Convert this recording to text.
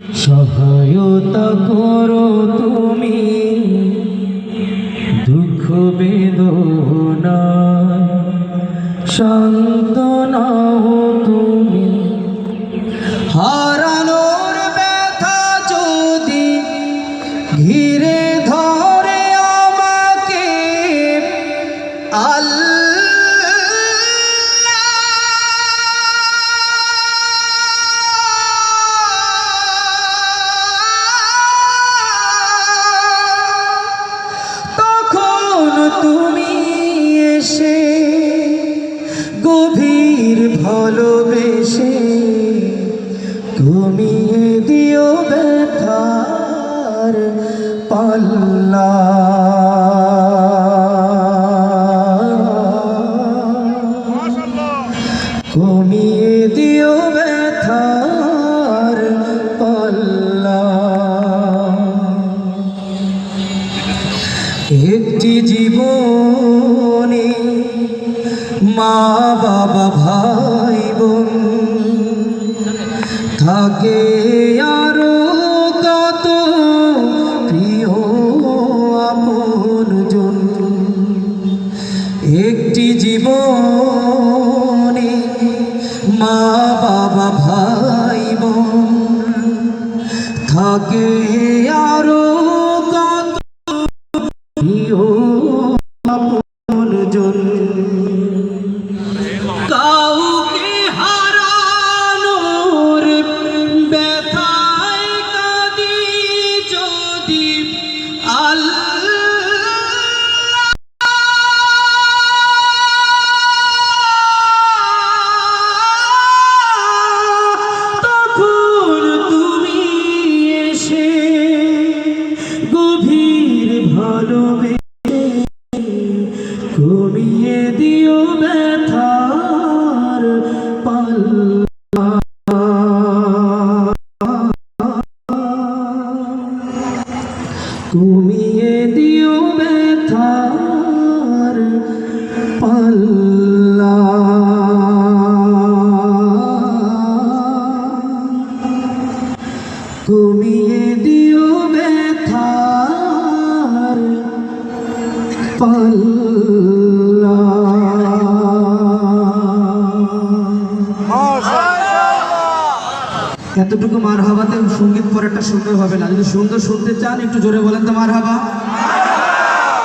সহায়তা করো তুমি। দুঃখ, বেদনা শান্ত নাও তুমি। হারানোর ব্যথা যদি ঘিরে ধরে আমাকে, আল্লাহ তুমি এসে গভীর ভালোবেসে ঘুমিয়ে দিও ব্যথার পাল্লা? ঘুমিয়ে একটি জীবনে মা, বাবা, ভাই, বোন থাকে আরও কত প্রিয় আপন জন একটি জীবনে মা, বাবা, ভাই, বোন থাকে আরও প্রিয় আপনজন ভালোবেসে কমিয়ে দিও ব্যথার পাল্লা। কমিয়ে দিও ব্যথার পাল্লা। কমিয়ে দিও ব্যথার এতটুকু মার হাবাতে সংগীত পরে একটা সুন্দর হবে না। যদি সুন্দর শুনতে চান, একটু জোরে বলেন তো মার হাবা